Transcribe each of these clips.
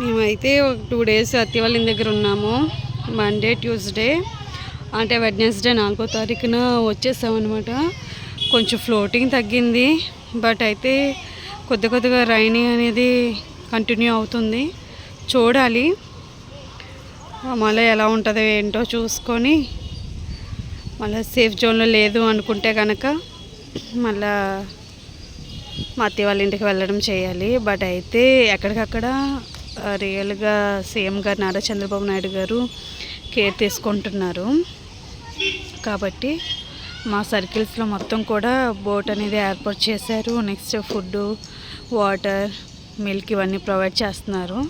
మేమైతే ఒక two days అత్తివాళ్ళ ఇంటి దగ్గర ఉన్నాము. మండే ట్యూస్డే అంటే వెడ్నెస్డే నాలుగో తారీఖున వచ్చేసామన్నమాట. కొంచెం ఫ్లోటింగ్ తగ్గింది బట్ అయితే కొద్ది కొద్దిగా రైనింగ్ అనేది కంటిన్యూ అవుతుంది. చూడాలి. మళ్ళీ ఎలా ఉంటుందో ఏంటో చూసుకొని మళ్ళీ సేఫ్ జోన్లో లేదు అనుకుంటే కనుక మళ్ళా మా అత్తయ్య వాళ్ళ ఇంటికి వెళ్ళడం చేయాలి. బట్ అయితే ఎక్కడికక్కడ రియల్గా సీఎం గారు నారా చంద్రబాబు నాయుడు గారు కేర్ తీసుకుంటున్నారు. కాబట్టి మా సర్కిల్స్లో మొత్తం కూడా బోట్ అనేది ఏర్పాటు చేశారు. నెక్స్ట్ ఫుడ్ వాటర్ మిల్క్ ఇవన్నీ ప్రొవైడ్ చేస్తున్నారు.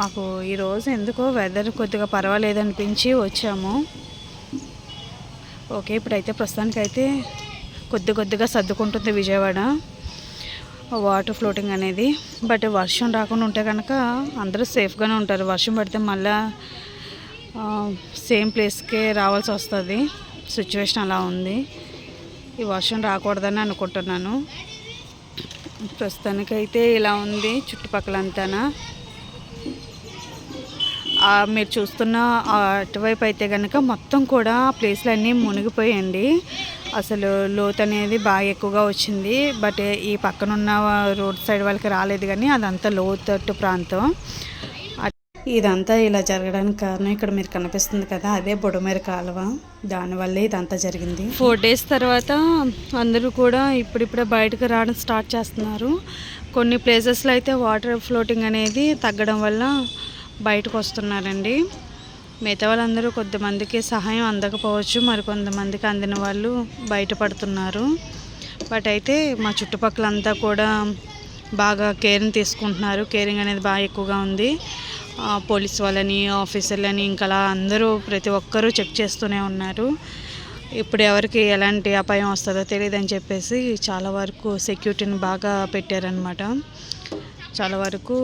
మాకు ఈరోజు ఎందుకో వెదర్ కొద్దిగా పర్వాలేదు అనిపించి వచ్చాము. ఓకే ఇప్పుడైతే ప్రస్తుతానికైతే కొద్ది కొద్దిగా సర్దుకుంటుంది విజయవాడ. వాటర్ ఫ్లోటింగ్ అనేది. బట్ వర్షం రాకుండా ఉంటే కనుక అందరూ సేఫ్గానే ఉంటారు. వర్షం పడితే మళ్ళా సేమ్ ప్లేస్కే రావాల్సి వస్తుంది. సిచ్యువేషన్ అలా ఉంది. ఈ వర్షం రాకూడదని అనుకుంటున్నాను. ప్రస్తుతానికైతే ఇలా ఉంది. చుట్టుపక్కలంతానా? మీరు చూస్తున్న అటువైపు అయితే కనుక మొత్తం కూడా ప్లేస్లన్నీ ప్లేస్లు అన్నీ మునిగిపోయండి అసలు లోతు అనేది బాగా ఎక్కువగా వచ్చింది. బట్ ఈ పక్కన ఉన్న రోడ్ సైడ్ వాళ్ళకి రాలేదు కానీ అదంతా లోతట్టు ప్రాంతం. ఇదంతా ఇలా జరగడానికి కారణం ఇక్కడ మీరు కనిపిస్తుంది కదా అదే బుడమేర కాలువ. దానివల్లే ఇదంతా జరిగింది. ఫోర్ డేస్ తర్వాత అందరూ కూడా ఇప్పుడిప్పుడే బయటకు రావడం స్టార్ట్ చేస్తున్నారు. కొన్ని ప్లేసెస్లో అయితే వాటర్ ఫ్లోటింగ్ అనేది తగ్గడం వల్ల బయటకు వస్తున్నారండి మిగతా వాళ్ళందరూ కొద్దిమందికి సహాయం అందకపోవచ్చు మరి కొంతమందికి అందిన వాళ్ళు బయటపడుతున్నారు. బట్ అయితే మా చుట్టుపక్కలంతా కూడా బాగా కేరింగ్ తీసుకుంటున్నారు. కేరింగ్ అనేది బాగా ఎక్కువగా ఉంది. పోలీస్ వాళ్ళని ఆఫీసర్లని ఇంకా అలా అందరూ ప్రతి ఒక్కరూ చెక్ చేస్తూనే ఉన్నారు. ఇప్పుడు ఎవరికి ఎలాంటి అపాయం వస్తుందో తెలియదని చెప్పేసి చాలా వరకు సెక్యూరిటీని బాగా పెట్టారనమాట చాలా వరకు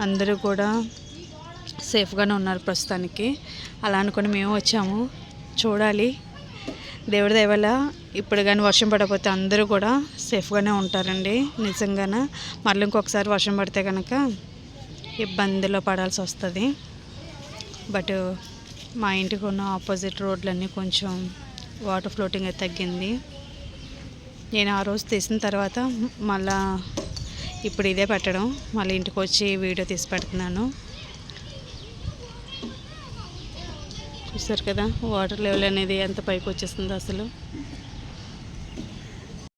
అందరూ కూడా సేఫ్గానే ఉన్నారు ప్రస్తుతానికి. అలా అనుకుని మేము వచ్చాము. చూడాలి. దేవుడి దయవల్ల ఇప్పుడు కానీ వర్షం పడకపోతే అందరూ కూడా సేఫ్గానే ఉంటారండి. నిజంగానే మళ్ళీ ఇంకొకసారి వర్షం పడితే కనుక ఇబ్బందిలో పడాల్సి వస్తుంది. బట్ మా ఇంటికి ఉన్న ఆపోజిట్ రోడ్లన్నీ కొంచెం వాటర్ ఫ్లోటింగ్ అయితే తగ్గింది. నేను ఆ రోజు తీసిన తర్వాత మళ్ళా ఇప్పుడు ఇదే పెట్టడం. మళ్ళీ ఇంటికి వచ్చి వీడియో తీసి పెడుతున్నాను. చూసారు కదా వాటర్ లెవెల్ అనేది ఎంత పైకి వచ్చేస్తుందో అసలు.